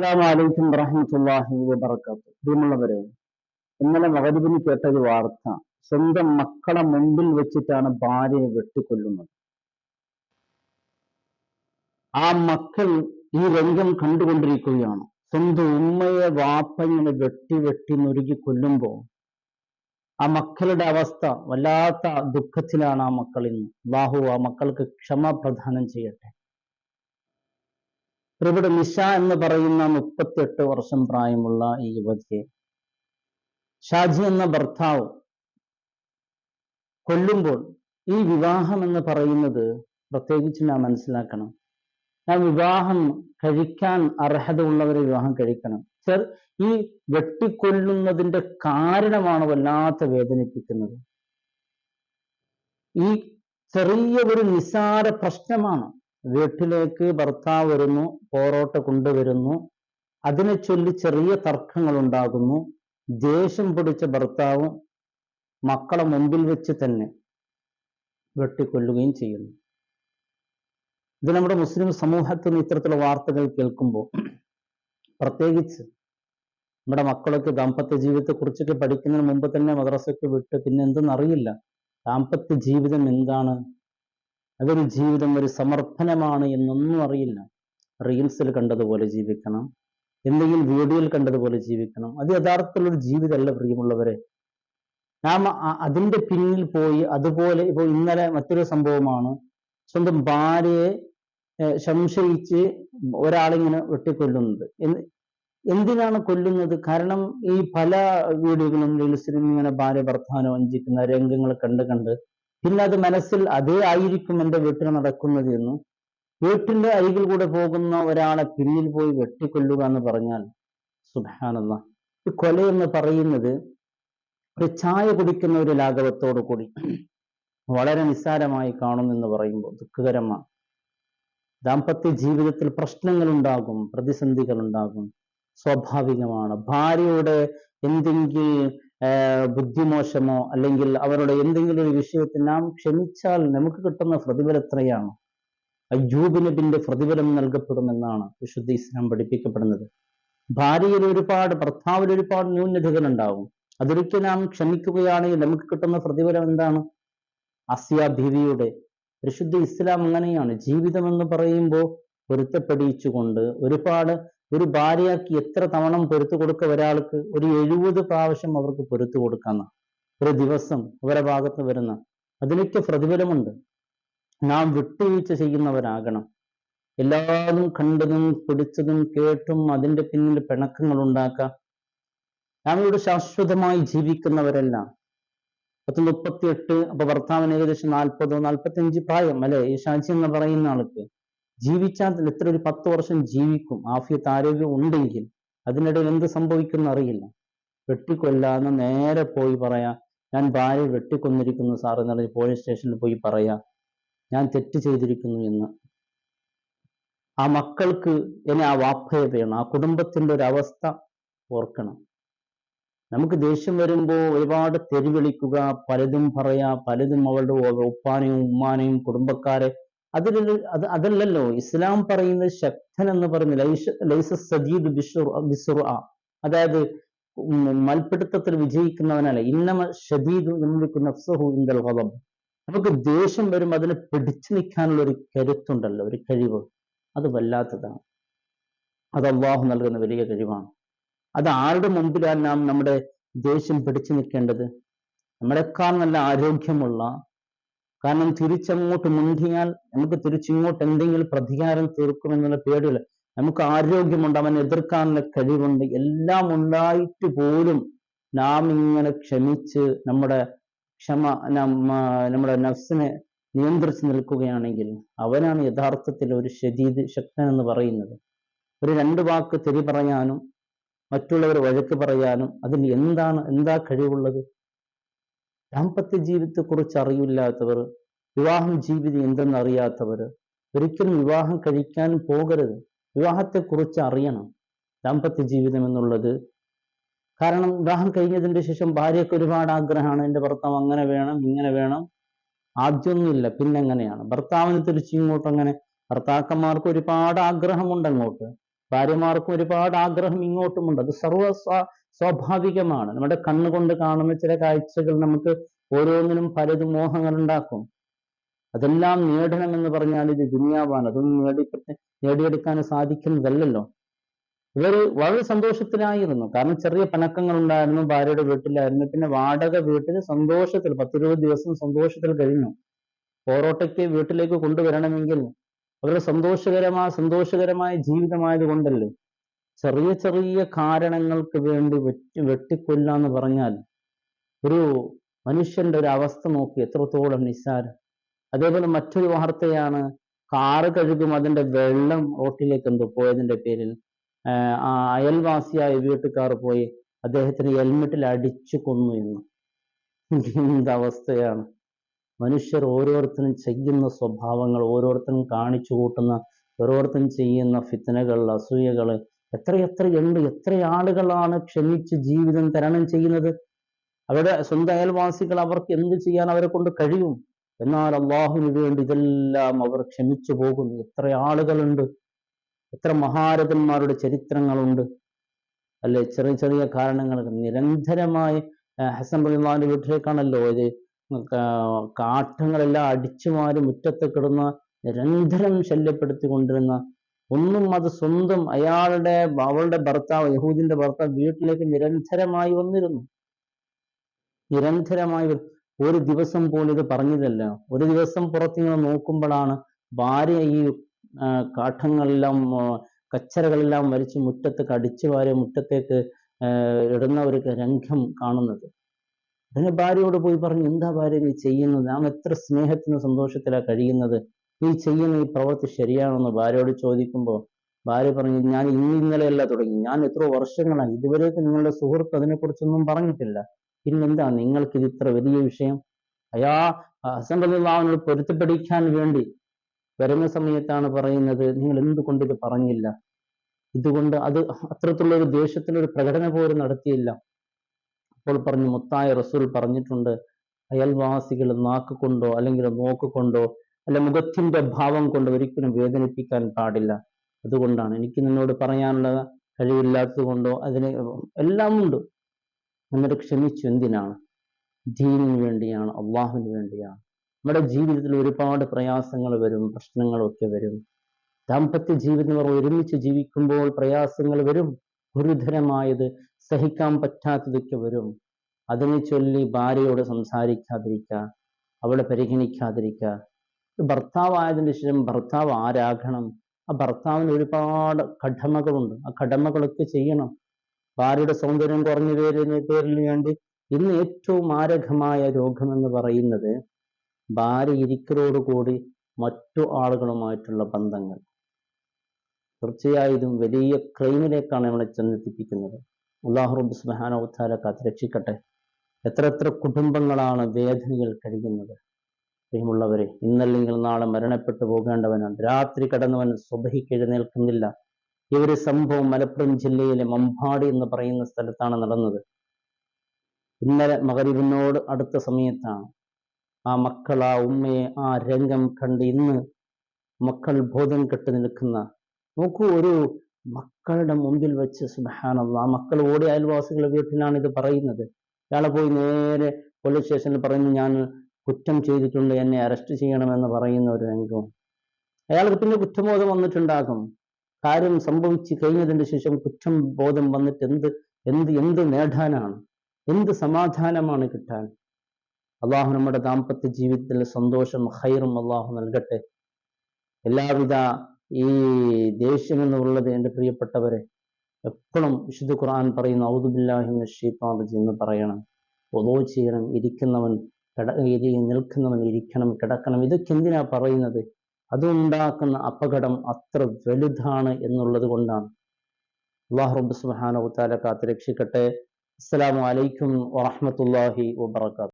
അസ്സലാമലൈക്കും വറഹമത്തല്ലാഹി വബർക്കാത്തു പ്രിയമുള്ളവരെ ഇന്നലെ മകരിബിന് കേട്ടൊരു വാർത്ത സ്വന്തം മക്കളെ മുമ്പിൽ വെച്ചിട്ടാണ് ഭാര്യയെ വെട്ടിക്കൊല്ലുന്നത്. ആ മക്കൾ ഈ രംഗം കണ്ടുകൊണ്ടിരിക്കുകയാണ്. സ്വന്തം ഉമ്മയെ വാപ്പങ്ങനെ വെട്ടി വെട്ടി നുരുകി കൊല്ലുമ്പോൾ ആ മക്കളുടെ അവസ്ഥ വല്ലാത്ത ദുഃഖത്തിലാണ് ആ മക്കളിൽ ബാഹു ആ മക്കൾക്ക് ക്ഷമ പ്രദാനം ചെയ്യട്ടെ. ഇവിടെ നിഷ എന്ന് പറയുന്ന മുപ്പത്തിയെട്ട് വർഷം പ്രായമുള്ള ഈ യുവതിയെ ഷാജി എന്ന ഭർത്താവ് കൊല്ലുമ്പോൾ ഈ വിവാഹം എന്ന് പറയുന്നത് പ്രത്യേകിച്ച് നാം മനസ്സിലാക്കണം. ഞാൻ വിവാഹം കഴിക്കാൻ അർഹത ഉള്ളവരെ വിവാഹം കഴിക്കണം. സർ ഈ വെട്ടിക്കൊല്ലുന്നതിന്റെ കാരണമാണ് വല്ലാത്ത വേദനിപ്പിക്കുന്നത്. ഈ ചെറിയ ഒരു നിസാര പ്രശ്നമാണ് വീട്ടിലേക്ക് ഭർത്താവ് വരുന്നു പോറോട്ട കൊണ്ടുവരുന്നു. അതിനെ ചൊല്ലി ചെറിയ തർക്കങ്ങൾ ഉണ്ടാകുന്നു ദേഷ്യം പിടിച്ച ഭർത്താവ് മക്കളെ മുമ്പിൽ വെച്ച് തന്നെ വെട്ടിക്കൊല്ലുകയും ചെയ്യുന്നു. ഇത് നമ്മുടെ മുസ്ലിം സമൂഹത്തിൽ നിന്ന് ഇത്തരത്തിലുള്ള വാർത്തകൾ കേൾക്കുമ്പോൾ പ്രത്യേകിച്ച് നമ്മുടെ മക്കളൊക്കെ ദാമ്പത്യ ജീവിതത്തെ കുറിച്ചൊക്കെ പഠിക്കുന്നതിന് മുമ്പ് തന്നെ മദ്രസയ്ക്ക് വിട്ട് പിന്നെ എന്തെന്ന് അറിയില്ല. ദാമ്പത്യ ജീവിതം എന്താണ്? അതൊരു ജീവിതം ഒരു സമർപ്പണമാണ് എന്നൊന്നും അറിയില്ല. റീൽസിൽ കണ്ടതുപോലെ ജീവിക്കണം. എന്തെങ്കിലും വീഡിയോയിൽ കണ്ടതുപോലെ ജീവിക്കണം. അത് യഥാർത്ഥത്തിലുള്ള ജീവിതമല്ല പ്രിയമുള്ളവരെ. നാം അതിന്റെ പിന്നിൽ പോയി അതുപോലെ ഇപ്പോൾ ഇന്നലെ മറ്റൊരു സംഭവമാണ്. സ്വന്തം ഭാര്യയെ സംശയിച്ച് ഒരാളിങ്ങനെ വെട്ടിക്കൊല്ലുന്നത്. എന്തിനാണ് കൊല്ലുന്നത്? കാരണം ഈ പല വീഡിയോകളും റീൽസിലും ഇങ്ങനെ ഭാര്യ ഭർത്താവിനെ വഞ്ചിക്കുന്ന രംഗങ്ങൾ കണ്ട് കണ്ട് പിന്നെ അത് മനസ്സിൽ അതേ ആയിരിക്കും എന്റെ വീട്ടിൽ നടക്കുന്നത് എന്നും വീട്ടിന്റെ അരികിൽ കൂടെ പോകുന്ന ഒരാളെ പിന്നിൽ പോയി വെട്ടിക്കൊല്ലുക എന്ന് പറഞ്ഞാൽ സുബാനല്ല ഈ കൊല എന്ന് പറയുന്നത് ഒരു ചായ കുടിക്കുന്ന ഒരു ലാഘവത്തോടു കൂടി വളരെ നിസ്സാരമായി കാണുമെന്ന് പറയുമ്പോൾ ദുഃഖകരമാണ്. ദാമ്പത്യ ജീവിതത്തിൽ പ്രശ്നങ്ങൾ ഉണ്ടാകും പ്രതിസന്ധികൾ ഉണ്ടാകും സ്വാഭാവികമാണ്. ഭാര്യയുടെ എന്തെങ്കിലും ബുദ്ധിമോശമോ അല്ലെങ്കിൽ അവരുടെ എന്തെങ്കിലും ഒരു വിഷയത്തിൽ നാം ക്ഷമിച്ചാൽ നമുക്ക് കിട്ടുന്ന പ്രതിഫലം എത്രയാണ്? അയ്യൂബ് പ്രതിഫലം നൽകപ്പെടുമെന്നാണ് വിശുദ്ധ ഇസ്ലാം പഠിപ്പിക്കപ്പെടുന്നത്. ഭാര്യയിൽ ഒരുപാട് ഭർത്താവിൽ ഒരുപാട് ന്യൂനതകൾ ഉണ്ടാവും അതൊരിക്കൽ നാം ക്ഷമിക്കുകയാണെങ്കിൽ നമുക്ക് കിട്ടുന്ന പ്രതിഫലം എന്താണ്? അസിയ ബീവിയുടെ വിശുദ്ധ ഇസ്ലാം അങ്ങനെയാണ്. ജീവിതം എന്ന് പറയുമ്പോൾ പൊരുത്തപ്പെടിയിച്ചുകൊണ്ട് ഒരുപാട് ഒരു ഭാര്യയാക്കി എത്ര തവണ പൊരുത്തു കൊടുക്ക ഒരാൾക്ക് ഒരു എഴുപത് പ്രാവശ്യം അവർക്ക് പൊരുത്തു കൊടുക്കാന്ന ഒരു ദിവസം അവരുടെ ഭാഗത്ത് വരുന്ന അതിനൊക്കെ പ്രതിഫലമുണ്ട്. നാം വിട്ടുവീഴ്ച ചെയ്യുന്നവരാകണം. എല്ലാവരും കണ്ടതും പിടിച്ചതും കേട്ടും അതിന്റെ പിന്നിൽ പിണക്കങ്ങൾ ഉണ്ടാക്കാം. നാമിവിടെ ശാശ്വതമായി ജീവിക്കുന്നവരെല്ലാം. പത്ത് മുപ്പത്തിയെട്ട് അപ്പൊ ഭർത്താവിന് ഏകദേശം നാൽപ്പതോ നാൽപ്പത്തി പ്രായം അല്ലെ? ഈ ഷാജി എന്ന് പറയുന്ന ആൾക്ക്. ജീവിച്ചാൽ എത്ര ഒരു പത്ത് വർഷം ജീവിക്കും? ആഫിയത്ത് ആരോഗ്യം ഉണ്ടെങ്കിൽ അതിനിടയിൽ എന്ത് സംഭവിക്കുന്ന അറിയില്ല. വെട്ടിക്കൊല്ലാന്ന് നേരെ പോയി പറയാ ഞാൻ ഭാര്യ വെട്ടിക്കൊന്നിരിക്കുന്നു സാർ എന്ന് പറഞ്ഞ് പോലീസ് സ്റ്റേഷനിൽ പോയി പറയാ ഞാൻ തെറ്റ് ചെയ്തിരിക്കുന്നു എന്ന്. ആ മക്കൾക്ക് എന്നെ ആ വാപ്പയെ വേണം ആ കുടുംബത്തിന്റെ ഒരു അവസ്ഥ ഓർക്കണം. നമുക്ക് ദേഷ്യം വരുമ്പോൾ ഒരുപാട് തെരുവിളിക്കുക പലതും പറയാ പലതും അവളുടെ ഉപ്പാനെയും ഉമ്മാനെയും കുടുംബക്കാരെ അതിൽ അത് അതല്ലല്ലോ. ഇസ്ലാം പറയുന്നത് ശക്തൻ എന്ന് പറയുന്നത് ലൈസ സജീദ് ബിസുർ അതായത് മൽപിടുത്തത്തിൽ വിജയിക്കുന്നവനല്ല. ഇന്നമ ഷദീദ് നഫ്സഹു ഇന്ദൽ ഖദബ് നമുക്ക് ദേഷ്യം വരുമ്പോൾ അതിനെ പിടിച്ചു നിൽക്കാനുള്ള ഒരു കരുത്തുണ്ടല്ലോ ഒരു കഴിവ്. അത് വല്ലാത്തതാണ്. അത് അള്ളാഹു നൽകുന്ന വലിയ കഴിവാണ്. അത് ആരുടെ മുമ്പിലാണ് നാം നമ്മുടെ ദേഷ്യം പിടിച്ചു നിൽക്കേണ്ടത്? നമ്മളെക്കാൾ നല്ല ആരോഗ്യമുള്ള കാരണം തിരിച്ചങ്ങോട്ട് മുന്തിയാൽ നമുക്ക് തിരിച്ചിങ്ങോട്ട് എന്തെങ്കിലും പ്രതികാരം തീർക്കുമെന്നുള്ള പേടിയില്ല നമുക്ക് ആരോഗ്യമുണ്ട് അവൻ എതിർക്കാനുള്ള കഴിവുണ്ട് എല്ലാം ഉണ്ടായിട്ട് പോലും നാം ഇങ്ങനെ ക്ഷമിച്ച് നമ്മുടെ ക്ഷമ നമ്മുടെ നഫ്സിനെ നിയന്ത്രിച്ച് നിൽക്കുകയാണെങ്കിൽ അവനാണ് യഥാർത്ഥത്തിൽ ഒരു ശരീര ശക്തൻ എന്ന് പറയുന്നത്. ഒരു രണ്ട് വാക്ക് തെരി പറയാനും മറ്റുള്ളവർ വഴക്ക് പറയാനും അതിൽ എന്താണ് എന്താ കഴിവുള്ളത്? ദാമ്പത്യ ജീവിതത്തെക്കുറിച്ച് അറിയില്ലാത്തവർ വിവാഹം ജീവിതം എന്തെന്ന് അറിയാത്തവർ ഒരിക്കലും വിവാഹം കഴിക്കാൻ പോകരുത്. വിവാഹത്തെക്കുറിച്ച് അറിയണം. ദാമ്പത്യ ജീവിതം എന്നുള്ളത്. കാരണം വിവാഹം കഴിഞ്ഞതിന്റെ ശേഷം ഭാര്യയ്ക്ക് ഒരുപാട് ആഗ്രഹമാണ്. എന്റെ ഭർത്താവ് അങ്ങനെ വേണം ഇങ്ങനെ വേണം. ആദ്യമൊന്നുമില്ല. പിന്നെ എങ്ങനെയാണ്? ഭർത്താവിന് തിരിച്ചു ഇങ്ങോട്ട് അങ്ങനെ ഭർത്താക്കന്മാർക്ക് ഒരുപാട് ആഗ്രഹമുണ്ട് അങ്ങോട്ട്. ഭാര്യമാർക്കും ഒരുപാട് ആഗ്രഹം ഇങ്ങോട്ടുമുണ്ട്. അത് സർവ സ്വാ- സ്വാഭാവികമാണ്. നമ്മുടെ കണ്ണുകൊണ്ട് കാണുന്ന ചില കാഴ്ചകൾ നമുക്ക് ഓരോന്നിനും പലതും മോഹങ്ങൾ ഉണ്ടാക്കും അതെല്ലാം നേടണം എന്ന് പറഞ്ഞാൽ ഇത് ദുനിയാവാണ്. അതൊന്നും നേടി നേടിയെടുക്കാൻ സാധിക്കുന്നതല്ലല്ലോ. ഇവർ വളരെ സന്തോഷത്തിലായിരുന്നു. കാരണം ചെറിയ പണക്കങ്ങൾ ഉണ്ടായിരുന്നു ഭാര്യയുടെ വീട്ടിലായിരുന്നു. പിന്നെ വാടക വീട്ടിൽ സന്തോഷത്തിൽ പത്തിരുപത് ദിവസം സന്തോഷത്തിൽ കഴിഞ്ഞു. പോറോട്ടയ്ക്ക് വീട്ടിലേക്ക് കൊണ്ടുവരണമെങ്കിൽ വളരെ സന്തോഷകരമായ സന്തോഷകരമായ ജീവിതമായത് കൊണ്ടല്ലേ? ചെറിയ ചെറിയ കാരണങ്ങൾക്ക് വേണ്ടി വെട്ടി വെട്ടിക്കൊല്ല എന്ന് പറഞ്ഞാൽ ഒരു മനുഷ്യന്റെ ഒരു അവസ്ഥ നോക്കി എത്രത്തോളം നിസ്സാരം. അതേപോലെ മറ്റൊരു വാർത്തയാണ് കാറ് കഴുകും അതിന്റെ വെള്ളം റോട്ടിലേക്ക് എന്തോ പോയതിന്റെ പേരിൽ. ആ അയൽവാസിയായ വീട്ടുകാർ പോയി അദ്ദേഹത്തിന് ഹെൽമെറ്റിൽ അടിച്ചു കൊന്നു എന്ന്. എന്തവസ്ഥയാണ് മനുഷ്യർ ഓരോരുത്തരും ചെയ്യുന്ന സ്വഭാവങ്ങൾ ഓരോരുത്തരും കാണിച്ചു കൂട്ടുന്ന ഓരോരുത്തരും ചെയ്യുന്ന ഫിത്തനകൾ അസൂയകൾ എത്രയെത്ര ഉണ്ട് എത്ര ആളുകളാണ് ക്ഷമിച്ച് ജീവിതം തരണം ചെയ്യുന്നത്? അവരുടെ സ്വന്തം അയൽവാസികൾ അവർക്ക് എന്ത് ചെയ്യാൻ അവരെ കൊണ്ട് കഴിയും? എന്നാൽ അള്ളാഹുവിന് വേണ്ടി ഇതെല്ലാം അവർ ക്ഷമിച്ചു പോകുന്നു. എത്ര ആളുകളുണ്ട്? എത്ര മഹാരഥന്മാരുടെ ചരിത്രങ്ങളുണ്ട്? അല്ലെ? ചെറിയ ചെറിയ കാരണങ്ങൾ. നിരന്തരമായി ഹസൻ റളിയല്ലാഹുവിന്റെ വീട്ടിലേക്കാണല്ലോ ഇത് കാട്ടങ്ങളെല്ലാം അടിച്ചുമാറി മുറ്റത്ത് കിടന്ന നിരന്തരം ശല്യപ്പെടുത്തിക്കൊണ്ടിരുന്ന ഒന്നും അത് സ്വന്തം അയാളുടെ അവളുടെ ഭർത്താവ് യഹൂദിന്റെ ഭർത്താവ് വീട്ടിലേക്ക് നിരന്തരമായി വന്നിരുന്നു. നിരന്തരമായി. ഒരു ദിവസം പോലും ഇത് പറഞ്ഞതല്ല. ഒരു ദിവസം പുറത്തിങ്ങനെ നോക്കുമ്പോഴാണ് ഭാര്യ ഈ കാഠങ്ങളെല്ലാം കച്ചറകളെല്ലാം വലിച്ച് മുറ്റത്ത് കടിച്ചു വാരി മുറ്റത്തേക്ക് ഇടുന്ന ഒരു രംഗം കാണുന്നത്. അതിന് ഭാര്യയോട് പോയി പറഞ്ഞു എന്താ ഭാര്യ നീ ചെയ്യുന്നത്? നാം എത്ര സ്നേഹത്തിനും സന്തോഷത്തിലാണ് കഴിയുന്നത്? നീ ചെയ്യുന്ന ഈ പ്രവൃത്തി ശരിയാണെന്ന് ഭാര്യയോട് ചോദിക്കുമ്പോൾ ഭാര്യ പറഞ്ഞു ഞാൻ ഇന്ന് ഇന്നലെയല്ല തുടങ്ങി. ഞാൻ എത്ര വർഷങ്ങളായി. ഇതുവരെയൊക്കെ നിങ്ങളുടെ സുഹൃത്ത് അതിനെക്കുറിച്ചൊന്നും പറഞ്ഞിട്ടില്ല. പിന്നെന്താ നിങ്ങൾക്ക് ഇത് ഇത്ര വലിയ വിഷയം? അയാ ഹസൻ റളിയല്ലാഹുവിനോട് പൊരുത്തപ്പെടിക്കാൻ വേണ്ടി വരുന്ന സമയത്താണ് പറയുന്നത് നിങ്ങൾ എന്തുകൊണ്ട് ഇത് പറഞ്ഞില്ല? ഇതുകൊണ്ട് അത് അത്തരത്തിലുള്ള ഒരു ദേഷ്യത്തിനൊരു പ്രകടന പോലും നടത്തിയില്ല. അപ്പോൾ പറഞ്ഞു മുത്തായ റസൂൽ പറഞ്ഞിട്ടുണ്ട് അയൽവാസികൾ നാക്ക് കൊണ്ടോ അല്ലെങ്കിൽ നോക്ക് കൊണ്ടോ അല്ല മുഖത്തിന്റെ ഭാവം കൊണ്ട് ഒരിക്കലും വേദനിപ്പിക്കാൻ പാടില്ല. അതുകൊണ്ടാണ് എനിക്ക് നിന്നോട് പറയാനുള്ള കഴിവില്ലാത്തത് കൊണ്ടോ അതിന് എല്ലാം ഉണ്ട്. എന്നിട്ട് ക്ഷമിച്ചു. എന്തിനാണ്? ദീനിന് വേണ്ടിയാണ് അള്ളാഹുവിന് വേണ്ടിയാണ്. നമ്മുടെ ജീവിതത്തിൽ ഒരുപാട് പ്രയാസങ്ങൾ വരും പ്രശ്നങ്ങളൊക്കെ വരും. ദാമ്പത്യ ജീവിതം ഒരുമിച്ച് ജീവിക്കുമ്പോൾ പ്രയാസങ്ങൾ വരും ഗുരുതരമായത് സഹിക്കാൻ പറ്റാത്തതൊക്കെ വരും. അതിനെ ചൊല്ലി ഭാര്യയോട് സംസാരിക്കാതിരിക്കുക അവളെ പരിഗണിക്കാതിരിക്കുക. ഭർത്താവായതിനു ശേഷം ഭർത്താവ് ആരാകണം? ആ ഭർത്താവിന് ഒരുപാട് കടമകളുണ്ട്. ആ കടമകളൊക്കെ ചെയ്യണം. ഭാര്യയുടെ സൗന്ദര്യം കുറഞ്ഞു പേരിന് പേരിന് വേണ്ടി ഇന്ന് ഏറ്റവും മാരകമായ രോഗമെന്ന് പറയുന്നത് ഭാര്യ ഇരിക്കലോടുകൂടി മറ്റു ആളുകളുമായിട്ടുള്ള ബന്ധങ്ങൾ. തീർച്ചയായും വലിയ ക്രൈമിലേക്കാണ് നമ്മളെ ചെന്നെത്തിപ്പിക്കുന്നത്. അള്ളാഹുറബ് വതആല കാത്ത് രക്ഷിക്കട്ടെ എത്ര എത്ര കുടുംബങ്ങളാണ് വേദനയിൽ കഴിയുന്നത്. പ്രിയമുള്ളവരെ ഇന്നല്ലെങ്കിൽ നാളെ മരണപ്പെട്ടു പോകേണ്ടവനാണ് രാത്രി കടന്നവൻ സ്വഭയ്ക്ക് എഴുന്നേൽക്കുന്നില്ല. ഈ ഒരു സംഭവം മലപ്പുറം ജില്ലയിലെ മമ്പാടി എന്ന് പറയുന്ന സ്ഥലത്താണ് നടന്നത്. ഇന്നലെ മകരിവിനോട് അടുത്ത സമയത്താണ് ആ മക്കൾ ആ ഉമ്മയെ ആ രംഗം കണ്ട് ഇന്ന് മക്കൾ ബോധം കെട്ട് നിൽക്കുന്ന. നോക്കൂ ഒരു മക്കളുടെ മുമ്പിൽ വെച്ച് സുബഹാനുള്ള ആ മക്കൾ ഓടി അയൽവാസികളുടെ വീട്ടിലാണ് ഇത് പറയുന്നത്. ഇയാളെ പോയി നേരെ പോലീസ് സ്റ്റേഷനിൽ പറയുന്നു ഞാൻ കുറ്റം ചെയ്തിട്ടുണ്ട് എന്നെ അറസ്റ്റ് ചെയ്യണമെന്ന് പറയുന്ന ഒരു രംഗവും. അയാൾക്ക് പിന്നെ കുറ്റബോധം വന്നിട്ടുണ്ടാകും. കാര്യം സംഭവിച്ചു കഴിഞ്ഞതിന് ശേഷം കുറ്റം ബോധം വന്നിട്ട് എന്ത് എന്ത് എന്ത് നേടാനാണ്? എന്ത് സമാധാനമാണ് കിട്ടാൻ? അള്ളാഹു നമ്മുടെ ദാമ്പത്യ ജീവിതത്തിൽ സന്തോഷം ഹൈറും അള്ളാഹു നൽകട്ടെ. എല്ലാവിധ ഈ ദേഷ്യം എന്നുള്ളത് എന്റെ പ്രിയപ്പെട്ടവരെ എപ്പോഴും വിശുദ്ധ ഖുർആൻ പറയുന്ന ഔദുബില്ലാഹിമിന് ഷീത്താൻ എന്ന് പറയണം. ഒതോ ചെയ്യണം ഇരിക്കുന്നവൻ കിട നിൽക്കുന്നവൻ ഇരിക്കണം കിടക്കണം. ഇതൊക്കെ എന്തിനാ പറയുന്നത്? അതുണ്ടാക്കുന്ന അപകടം അത്ര വലുതാണ് എന്നുള്ളത് കൊണ്ടാണ്. അള്ളാഹു റബ്ബ് സുബ്ഹാനഹു വ തആല കാത്ത് രക്ഷിക്കട്ടെ അസ്സലാമു അലൈക്കും വബറകാതുഹു.